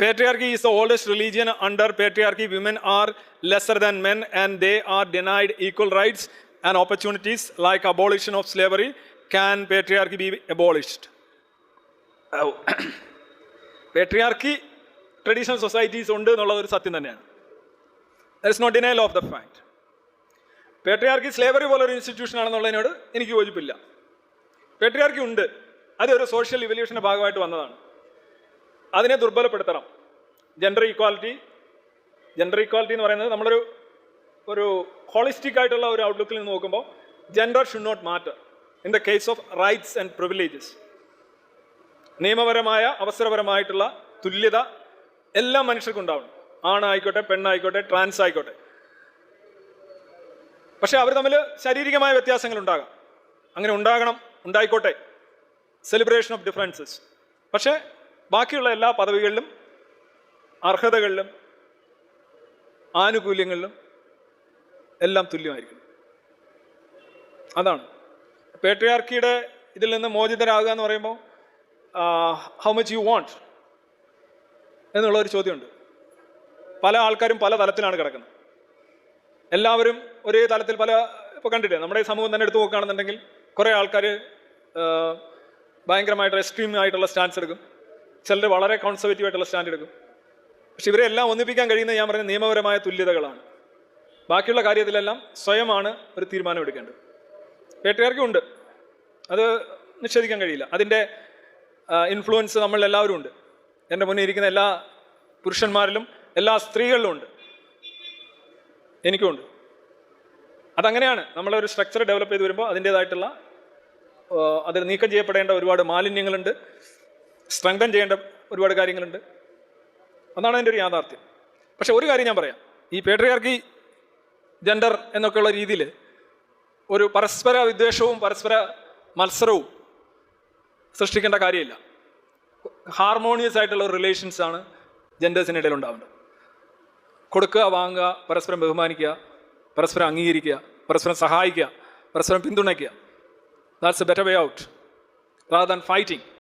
Patriarchy is the oldest religion. Under patriarchy, women are lesser than men and they are denied equal rights and opportunities like abolition of slavery. Can patriarchy be abolished? Oh. patriarchy traditional societies ഉണ്ട് എന്നുള്ളത് ഒരു സത്യം തന്നെയാണ് is not denial of the fact patriarchy slavery പോലൊരു institution ആണെന്നുള്ളതിനോട് എനിക്ക് യോജിപ്പില്ല patriarchy ഉണ്ട് social സോഷ്യൽ ഇവല്യൂഷന്റെ ഭാഗമായിട്ട് വന്നതാണ് അതിനെ ദുർബലപ്പെടുത്തണം. ജെൻഡർ ഈക്വാലിറ്റി ജെൻഡർ ഈക്വാലിറ്റി എന്ന് പറയുന്നത് നമ്മളൊരു ഒരു ഹോളിസ്റ്റിക് ആയിട്ടുള്ള ഒരു ഔട്ട്ലുക്കിൽ നിന്ന് നോക്കുമ്പോൾ gender should not matter in the case of rights and privileges നിയമപരമായ അവസരപരമായിട്ടുള്ള തുല്യത എല്ലാ മനുഷ്യർക്കും ഉണ്ടാവണം. ആണായിക്കോട്ടെ പെണ്ണായിക്കോട്ടെ ട്രാൻസ് ആയിക്കോട്ടെ. പക്ഷേ അവർ തമ്മിൽ ശാരീരികമായ വ്യത്യാസങ്ങൾ ഉണ്ടാകാം. അങ്ങനെ ഉണ്ടാകണം ഉണ്ടായിക്കോട്ടെ. സെലിബ്രേഷൻ ഓഫ് ഡിഫറൻസസ് പക്ഷേ ബാക്കിയുള്ള എല്ലാ പദവികളിലും അർഹതകളിലും ആനുകൂല്യങ്ങളിലും എല്ലാം തുല്യമായിരിക്കും അതാണ്. പേട്രിയാർക്കിയുടെ ഇതിൽ നിന്ന് മോചിതരാകുക എന്ന് പറയുമ്പോൾ ഹൗ മച്ച് യു വാണ്ട് എന്നുള്ള ഒരു ചോദ്യമുണ്ട്. പല ആൾക്കാരും പല തലത്തിലാണ് കിടക്കുന്നത്. എല്ലാവരും ഒരേ തലത്തിൽ പല ഇപ്പോൾ കണ്ടില്ലേ നമ്മുടെ ഈ സമൂഹം തന്നെ എടുത്തു നോക്കുകയാണെന്നുണ്ടെങ്കിൽ കുറേ ആൾക്കാർ ഭയങ്കരമായിട്ട് എക്സ്ട്രീം ആയിട്ടുള്ള സ്റ്റാൻസ് എടുക്കും. ചിലർ വളരെ കൺസർവേറ്റീവ് ആയിട്ടുള്ള സ്റ്റാൻഡ് എടുക്കും. പക്ഷെ ഇവരെ എല്ലാം ഒന്നിപ്പിക്കാൻ കഴിയുന്ന ഞാൻ പറഞ്ഞ നിയമപരമായ തുല്യതകളാണ്. ബാക്കിയുള്ള കാര്യത്തിലെല്ലാം സ്വയമാണ് ഒരു തീരുമാനം എടുക്കേണ്ടത്. വേട്ടുകാർക്കും ഉണ്ട്. അത് നിഷേധിക്കാൻ കഴിയില്ല. അതിന്റെ ഇൻഫ്ലുവൻസ് നമ്മൾ എല്ലാവരും ഉണ്ട്. എന്റെ മുന്നിൽ ഇരിക്കുന്ന എല്ലാ പുരുഷന്മാരിലും എല്ലാ സ്ത്രീകളിലും ഉണ്ട്. എനിക്കുമുണ്ട്. അതങ്ങനെയാണ്. നമ്മളൊരു സ്ട്രക്ചർ ഡെവലപ്പ് ചെയ്ത് വരുമ്പോൾ അതിന്റേതായിട്ടുള്ള അതിൽ നീക്കം ചെയ്യപ്പെടേണ്ട ഒരുപാട് മാലിന്യങ്ങളുണ്ട്. സ്ട്രെങ്തൻ ചെയ്യേണ്ട ഒരുപാട് കാര്യങ്ങളുണ്ട്. അതാണ് അതിന്റെ ഒരു യാഥാർത്ഥ്യം. പക്ഷെ ഒരു കാര്യം ഞാൻ പറയാം. ഈ പേട്രിയാർക്കി ജെൻഡർ എന്നൊക്കെയുള്ള രീതിയിൽ ഒരു പരസ്പര വിദ്വേഷവും പരസ്പര മത്സരവും സൃഷ്ടിക്കേണ്ട കാര്യമില്ല. ഹാർമോണിയസ് ആയിട്ടുള്ള റിലേഷൻസ് ആണ് ജെൻഡേഴ്സിനിടയിൽ ഉണ്ടാവേണ്ടത് കൊടുക്കുക വാങ്ങുക പരസ്പരം ബഹുമാനിക്കുക പരസ്പരം അംഗീകരിക്കുക പരസ്പരം സഹായിക്കുക പരസ്പരം പിന്തുണയ്ക്കുക. That's a better way out rather than fighting